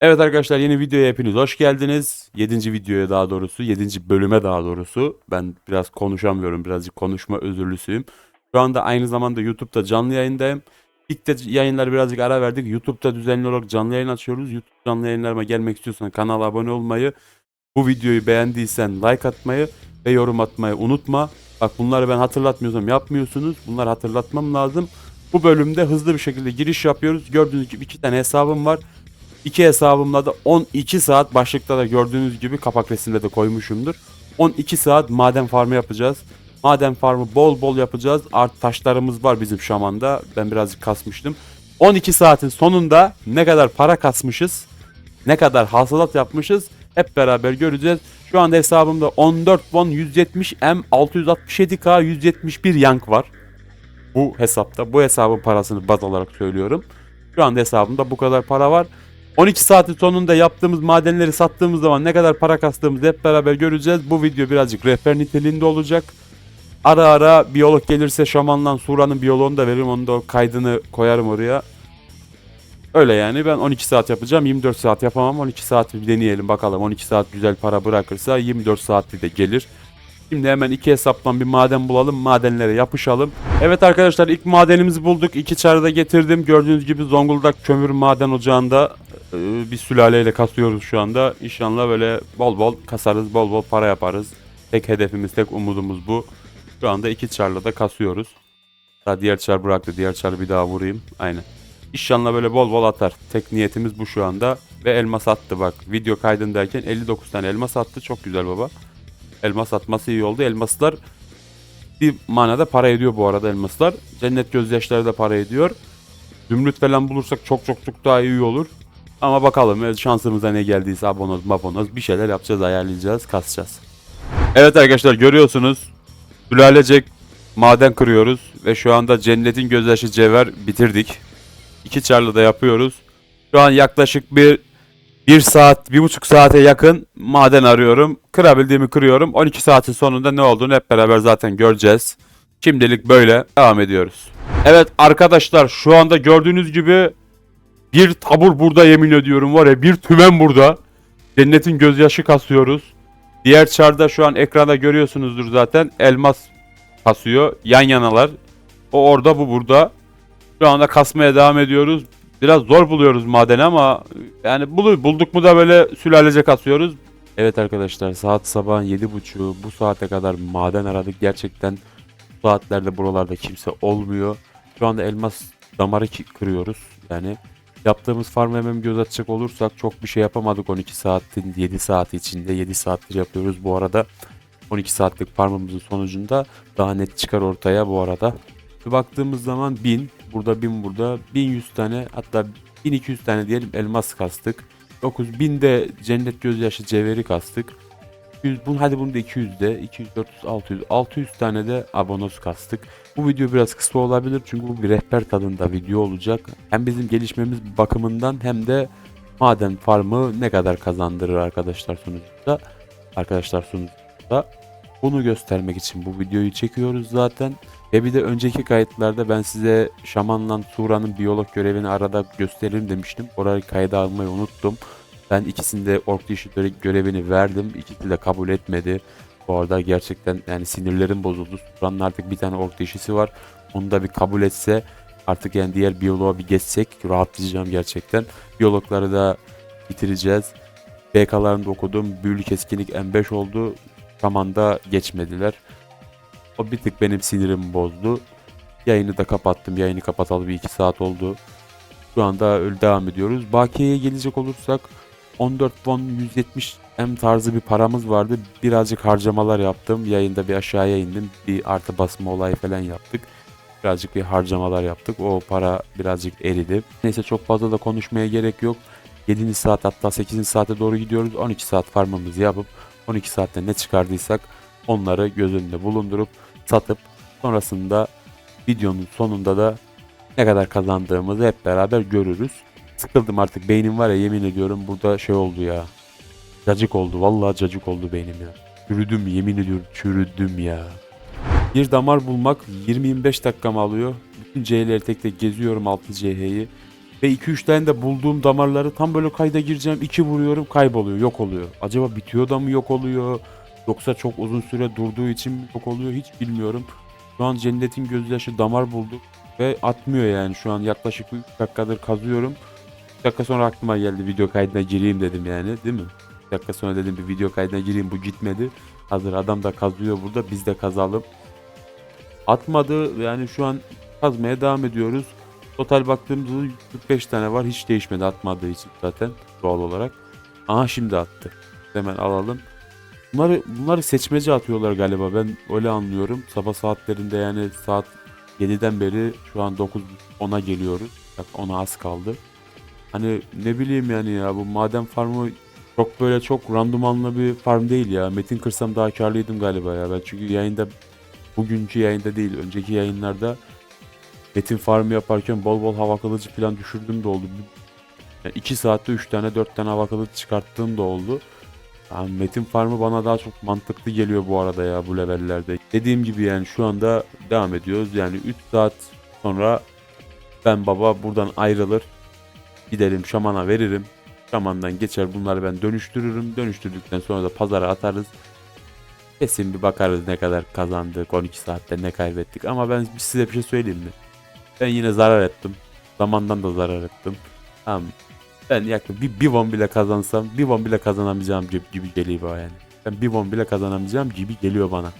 Evet arkadaşlar yeni videoya hepiniz hoş geldiniz. 7. videoya daha doğrusu, 7. bölüme daha doğrusu. Ben biraz konuşamıyorum, birazcık konuşma özürlüsüyüm. Şu anda aynı zamanda YouTube'da canlı yayındayım. İlk de yayınlar birazcık ara verdik. YouTube'da düzenli olarak canlı yayın açıyoruz. YouTube canlı yayınlarıma gelmek istiyorsan kanala abone olmayı, bu videoyu beğendiysen like atmayı ve yorum atmayı unutma. Bak bunları ben hatırlatmıyorsam yapmıyorsunuz. Bunları hatırlatmam lazım. Bu bölümde hızlı bir şekilde giriş yapıyoruz. Gördüğünüz gibi iki tane hesabım var. İki hesabımla da 12 saat başlıkta da gördüğünüz gibi kapak resimde de koymuşumdur. 12 saat maden farmı yapacağız. Maden farmı bol bol yapacağız. Art taşlarımız var bizim şamanda. Ben birazcık kasmıştım. 12 saatin sonunda ne kadar para kasmışız, ne kadar hasılat yapmışız hep beraber göreceğiz. Şu anda hesabımda 14 won 170 M 667K 171 yank var. Bu hesapta bu hesabın parasını baz olarak söylüyorum. Şu anda hesabımda bu kadar para var. 12 saatin sonunda yaptığımız madenleri sattığımız zaman ne kadar para kastığımızı hep beraber göreceğiz. Bu video birazcık rehber niteliğinde olacak. Ara ara biyolog gelirse Şaman'la Sura'nın biyoloğunu da veririm. Onun da kaydını koyarım oraya. Öyle yani ben 12 saat yapacağım. 24 saat yapamam. 12 saat bir deneyelim bakalım. 12 saat güzel para bırakırsa 24 saatli de gelir. Şimdi hemen iki hesaptan bir maden bulalım. Madenlere yapışalım. Evet arkadaşlar ilk madenimizi bulduk. İki çarı da getirdim. Gördüğünüz gibi Zonguldak kömür maden ocağında bir sülaleyle kasıyoruz şu anda. İnşallah böyle bol bol kasarız. Bol bol para yaparız. Tek hedefimiz, tek umudumuz bu. Şu anda iki çarla da kasıyoruz. Daha diğer çar bıraktı. Diğer çarı bir daha vurayım. Aynen. İnşallah böyle bol bol atar. Tek niyetimiz bu şu anda. Ve elmas attı bak. Video kaydındayken 59 tane elmas attı. Çok güzel baba. Elmas atması iyi oldu. Elmaslar bir manada para ediyor bu arada elmaslar. Cennet gözyaşları da para ediyor. Zümrüt falan bulursak çok çok çok daha iyi olur. Ama bakalım evet, şansımıza ne geldiyse abonoz mabonoz bir şeyler yapacağız ayarlayacağız kasacağız. Evet arkadaşlar görüyorsunuz. Sülalecek maden kırıyoruz. Ve şu anda cennetin gözyaşı cevher bitirdik. İki çarlı da yapıyoruz. Şu an yaklaşık bir bir saat, bir buçuk saate yakın maden arıyorum. Kırabildiğimi kırıyorum. 12 saatin sonunda ne olduğunu hep beraber zaten göreceğiz. Şimdilik böyle devam ediyoruz. Evet arkadaşlar şu anda gördüğünüz gibi bir tabur burada yemin ediyorum var ya bir tümen burada. Cennetin gözyaşı kasıyoruz. Diğer çarda şu an ekranda görüyorsunuzdur zaten elmas kasıyor. Yan yanalar. O orada bu burada. Şu anda kasmaya devam ediyoruz. Biraz zor buluyoruz madeni ama yani bul bulduk mu da böyle sülalece kasıyoruz. Evet arkadaşlar saat sabahın 7.30'u bu saate kadar maden aradık. Gerçekten bu saatlerde buralarda kimse olmuyor. Şu anda elmas damarı kırıyoruz. Yani yaptığımız farm hemen göz atacak olursak çok bir şey yapamadık 12 saatin 7 saati içinde 7 saattir yapıyoruz. Bu arada 12 saatlik farmımızın sonucunda daha net çıkar ortaya bu arada. Bir baktığımız zaman 1000, burada 1000 burada 1100 tane hatta 1200 tane diyelim elmas kastık. 9000 de cennet gözyaşı cevheri kastık. 100, bunu, hadi bunu da 200 de 200, 400, 600, 600 tane de abonos kastık. Bu video biraz kısa olabilir çünkü bu bir rehber tadında video olacak. Hem bizim gelişmemiz bakımından hem de maden farmı ne kadar kazandırır arkadaşlar sonucunda. Arkadaşlar sonucunda bunu göstermek için bu videoyu çekiyoruz zaten. Ve bir de önceki kayıtlarda ben size Şaman'la Sura'nın biyolog görevini arada gösteririm demiştim. Orayı kayda almayı unuttum. Ben ikisinde ork dişi görevini verdim. İkisi de kabul etmedi. Bu arada gerçekten yani sinirlerim bozuldu. Sura'nın artık bir tane ork dişisi var. Onu da bir kabul etse artık yani diğer biyoloğa bir geçsek rahatlayacağım gerçekten. Biyologları da bitireceğiz. BK'larını okudum. Büyülü keskinlik M5 oldu. Şaman'da geçmediler. O bir tık benim sinirimi bozdu. Yayını da kapattım. Yayını kapatalı bir iki saat oldu. Şu anda öyle devam ediyoruz. Bakiye'ye gelecek olursak 14 won 170 M tarzı bir paramız vardı. Birazcık harcamalar yaptım. Yayında bir aşağıya indim. Bir artı basma olayı falan yaptık. Birazcık bir harcamalar yaptık. O para birazcık eridi. Neyse çok fazla da konuşmaya gerek yok. 7. saat hatta 8. saate doğru gidiyoruz. 12 saat farmımızı yapıp 12 saatte ne çıkardıysak onları göz önünde bulundurup satıp sonrasında videonun sonunda da ne kadar kazandığımızı hep beraber görürüz. Sıkıldım artık beynim var ya yemin ediyorum burada şey oldu ya. Cacık oldu vallahi cacık oldu beynim ya. Çürüdüm yemin ediyorum çürüdüm ya. Bir damar bulmak 20-25 dakikamı alıyor. Bütün C'leri tek tek geziyorum 6 CH'yi. Ve 2-3 tane de bulduğum damarları tam böyle kayda gireceğim. 2 vuruyorum kayboluyor yok oluyor. Acaba bitiyor da mı yok oluyor? Yoksa çok uzun süre durduğu için mi yok oluyor hiç bilmiyorum. Şu an cennetin gözyaşı damar bulduk. Ve atmıyor yani şu an yaklaşık 3 dakikadır kazıyorum. 3 dakika sonra aklıma geldi video kaydına gireyim dedim yani değil mi? 3 dakika sonra dedim bir video kaydına gireyim bu gitmedi. Hazır adam da kazıyor burada biz de kazalım. Atmadı yani şu an kazmaya devam ediyoruz. Total baktığımızda 45 tane var hiç değişmedi atmadığı için zaten doğal olarak. Aha şimdi attı. Hemen alalım. Bunları, bunları seçmece atıyorlar galiba ben öyle anlıyorum. Sabah saatlerinde yani saat 7'den beri şu an 9 10'a geliyoruz. Bak 10'a az kaldı. Hani ne bileyim yani ya bu maden farmı çok böyle çok randımanlı bir farm değil ya. Metin kırsam daha karlıydım galiba ya. Ben çünkü yayında bugünkü yayında değil önceki yayınlarda Metin farmı yaparken bol bol hava kılıcı falan düşürdüm de oldu. 2 saatte 3 tane 4 tane hava kılıcı çıkarttığım da oldu. Yani Metin farmı bana daha çok mantıklı geliyor bu arada ya bu levellerde. Dediğim gibi yani şu anda devam ediyoruz. Yani 3 saat sonra ben baba buradan ayrılır. Giderim şamana veririm. Şamandan geçer bunları ben dönüştürürüm. Dönüştürdükten sonra da pazara atarız. Kesin bir bakarız ne kadar kazandık, 12 saatte ne kaybettik. Ama ben size bir şey söyleyeyim mi? Ben yine zarar ettim. Zamandan da zarar ettim. Tamam. Ben yaklaşık bir, bir won bile kazansam, bir won bile kazanamayacağım gibi, geliyor bana yani. Ben bir won bile kazanamayacağım gibi geliyor bana.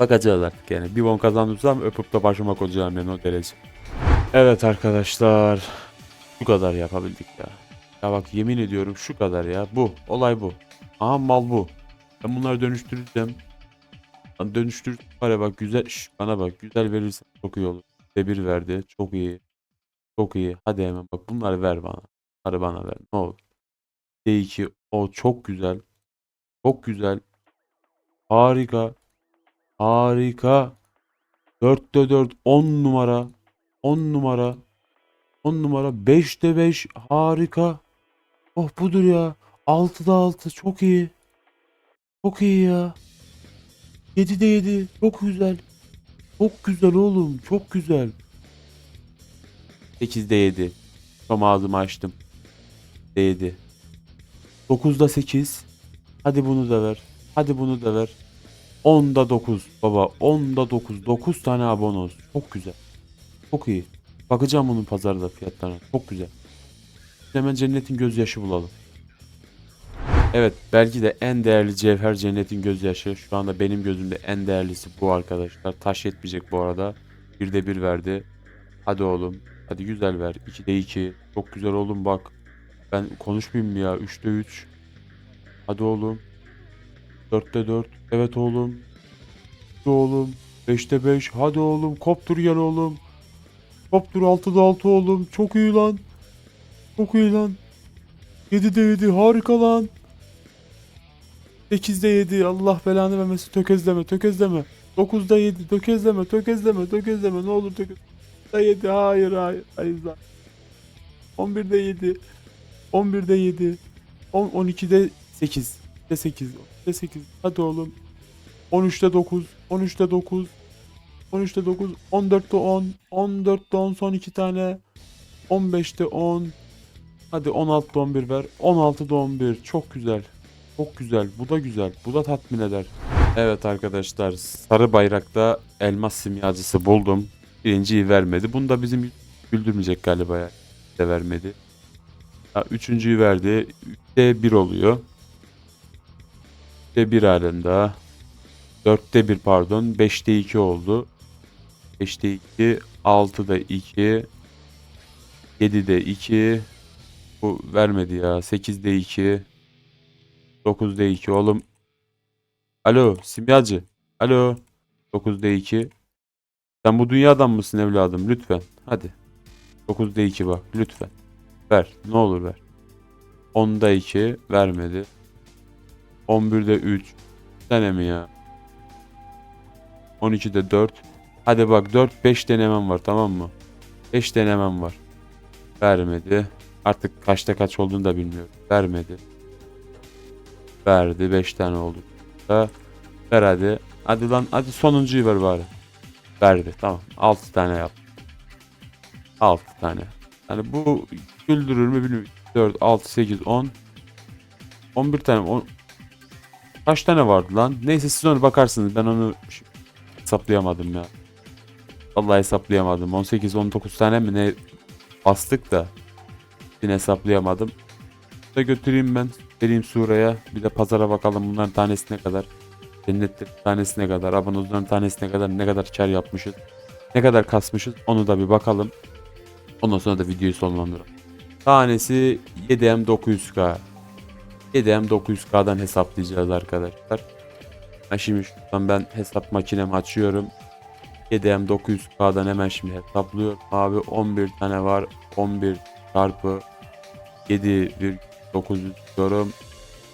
Bakacağız artık yani. Bir won kazanırsam öpüp de başıma koyacağım yani o derece. Evet arkadaşlar. Şu kadar yapabildik ya. Ya bak yemin ediyorum şu kadar ya. Bu. Olay bu. Aha mal bu. Ben bunları dönüştüreceğim. Lan Dönüştür. Var bak güzel. Şş, bana bak güzel verirsen çok iyi olur. Bir verdi. Çok iyi. Çok iyi. Hadi hemen bak bunları ver bana. Bunları bana ver. Ne olur. D2. O çok güzel. Çok güzel. Harika. Harika. 4'te 4. 10 numara. 10 numara. 10 numara. 5'te 5. Harika. Oh budur ya. 6'da 6. Çok iyi. Çok iyi ya. 7'de 7. Çok güzel. Çok güzel oğlum. Çok güzel. 8'de 7. Tam ağzımı açtım. 7. 9'da 8. Hadi bunu da ver. Hadi bunu da ver. 10'da 9 baba. 10'da 9. 9 tane abonos. Çok güzel. Çok iyi. Bakacağım bunun pazarda fiyatlarına. Çok güzel. Hemen cennetin gözyaşı bulalım. Evet belki de en değerli cevher cennetin gözyaşı. Şu anda benim gözümde en değerlisi bu arkadaşlar. Taş yetmeyecek bu arada. Bir de bir verdi. Hadi oğlum. Hadi güzel ver. 2'de 2. Çok güzel oğlum bak. Ben konuşmayayım mı ya? 3'te 3. Hadi oğlum. 4'te 4. Evet oğlum. Hadi oğlum. 5'te 5. Hadi oğlum. Koptur gel oğlum. Koptur 6'da 6 oğlum. Çok iyi lan. Çok iyi lan. 7'de 7. Harika lan. 8'de 7. Allah belanı vermesin. Tökezleme. Tökezleme. 9'da 7. Tökezleme. Tökezleme. Tökezleme. Ne olur tökezleme. 7. Hayır hayır. Hayır lan. 11'de 7. 11'de 7. 10, 12'de 8. 12'de 8. 12'de 8. Hadi oğlum. 13'te 9. 13'te 9. 13'te 9. 14'te 10. 14'te 10 son 2 tane. 15'te 10. Hadi 16'da 11 ver. 16'da 11. Çok güzel. Çok güzel. Bu da güzel. Bu da tatmin eder. Evet arkadaşlar. Sarı bayrakta elmas simyacısı buldum. Birinciyi vermedi. Bunu da bizim güldürmeyecek galiba ya. De vermedi. Ha, üçüncüyü verdi. 3'te 1 oluyor. 3'te 1 halen daha. 4'te 1 pardon. 5'te 2 oldu. 5'te 2. 6'da 2. 7'de 2. Bu vermedi ya. 8'de 2. 9'da 2 oğlum. Alo simyacı. Alo. 9'da 2. Sen bu dünyadan mısın evladım? Lütfen. Hadi. 9'da 2 bak. Lütfen. Ver. Ne olur ver. 10'da 2. Vermedi. 11'de 3. Sene mi ya? 12'de 4. Hadi bak 4 5 denemem var tamam mı? 5 denemem var. Vermedi. Artık kaçta kaç olduğunu da bilmiyorum. Vermedi. Verdi. 5 tane oldu. Da ver hadi. Hadi lan hadi sonuncuyu ver bari. Verdi. Tamam. 6 tane yap. 6 tane. Hani bu güldürür mü bilmiyorum. 4, 6, 8, 10. 11 tane. 10... Kaç tane vardı lan? Neyse siz onu bakarsınız. Ben onu hesaplayamadım ya. Vallahi hesaplayamadım. 18, 19 tane mi ne bastık da. Yine hesaplayamadım. Da götüreyim ben. Vereyim Sura'ya. Bir de pazara bakalım bunların tanesi ne kadar. Cennetlerin tanesi ne kadar. Abanozların tanesi ne kadar. Ne kadar kar yapmışız. Ne kadar kasmışız. Onu da bir bakalım. Ondan sonra da videoyu sonlandıralım. Tanesi 7M 900K. 7M 900K'dan hesaplayacağız arkadaşlar. Ben şimdi şuradan ben hesap makinemi açıyorum. 7M 900K'dan hemen şimdi hesaplıyorum. Abi 11 tane var. 11 çarpı 7,900 diyorum.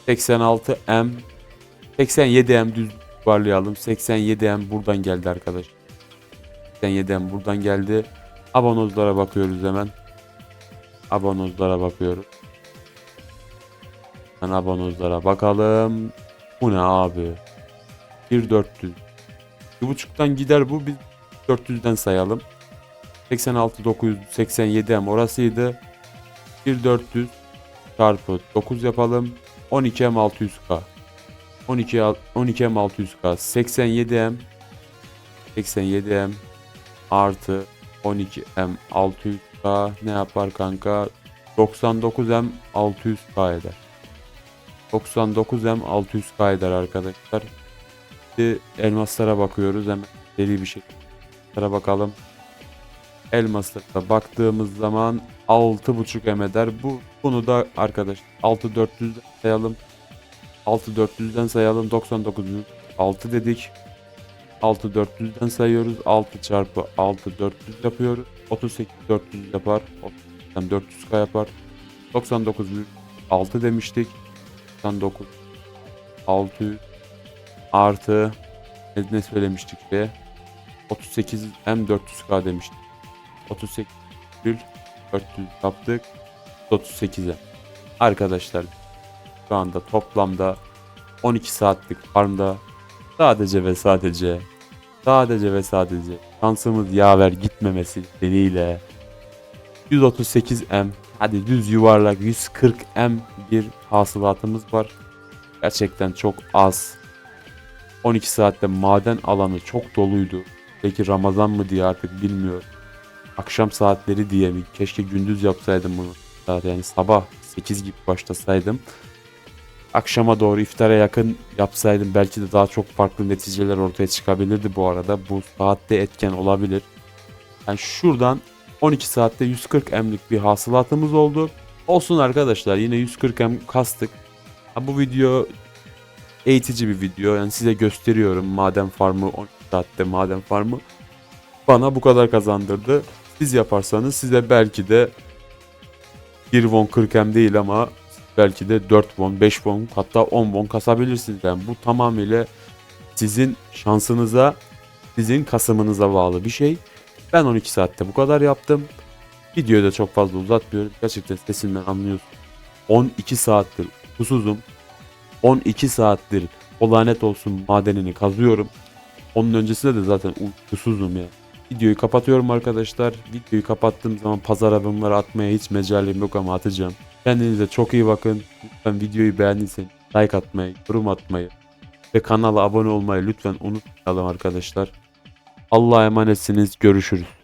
86M 87M düz varlayalım. 87M buradan geldi arkadaş. 87M buradan geldi. Abonozlara bakıyoruz hemen. Abonozlara bakıyoruz. Hemen abonozlara bakalım. Bu ne abi? 1400. Bir buçuktan gider bu. Biz 400'den sayalım. 86 987 M orasıydı. 1400 çarpı 9 yapalım. 12 M 600K. 12 al- 12 M 600K. 87 M 87 M artı 12 M 600K ne yapar kanka? 99 M 600K eder. 99 M 600K eder arkadaşlar. Şimdi elmaslara bakıyoruz hemen deli bir şey. Elmaslara bakalım. Elmaslara baktığımız zaman 6.5 M eder. Bu bunu da arkadaş 6400'den sayalım. 6400'den sayalım. 99 6 dedik. 6 400'den sayıyoruz. 6 çarpı 6 400 yapıyoruz. 38 400 yapar. 38'den 400k yapar. 99 6 demiştik. 99 600 artı ne söylemiştik be? 38 hem 400k demiştik. 38 bül 400 yaptık. 38'e. Arkadaşlar şu anda toplamda 12 saatlik farmda sadece ve sadece sadece ve sadece şansımız yaver gitmemesi nedeniyle 138M hadi düz yuvarlak 140M bir hasılatımız var. Gerçekten çok az. 12 saatte maden alanı çok doluydu. Peki Ramazan mı diye artık bilmiyorum. Akşam saatleri diye mi? Keşke gündüz yapsaydım bunu. Yani sabah 8 gibi başlasaydım. Akşama doğru iftara yakın yapsaydım belki de daha çok farklı neticeler ortaya çıkabilirdi bu arada. Bu saatte etken olabilir. Yani şuradan 12 saatte 140 emlik bir hasılatımız oldu. Olsun arkadaşlar yine 140 em kastık. Ha, bu video eğitici bir video. Yani size gösteriyorum maden farmı 12 saatte maden farmı. Bana bu kadar kazandırdı. Siz yaparsanız size belki de 1 won 40 em değil ama belki de 4 won, 5 won hatta 10 won kasabilirsiniz. Yani bu tamamıyla sizin şansınıza, sizin kasımınıza bağlı bir şey. Ben 12 saatte bu kadar yaptım. Videoyu da çok fazla uzatmıyorum. Gerçekten sesimden anlıyorsun. 12 saattir uykusuzum. 12 saattir o lanet olsun madenini kazıyorum. Onun öncesinde de zaten uykusuzum ya. Videoyu kapatıyorum arkadaşlar. Videoyu kapattığım zaman pazar adımları atmaya hiç mecalim yok ama atacağım. Kendinize çok iyi bakın. Lütfen videoyu beğendiyseniz like atmayı, yorum atmayı ve kanala abone olmayı lütfen unutmayalım arkadaşlar. Allah'a emanetsiniz. Görüşürüz.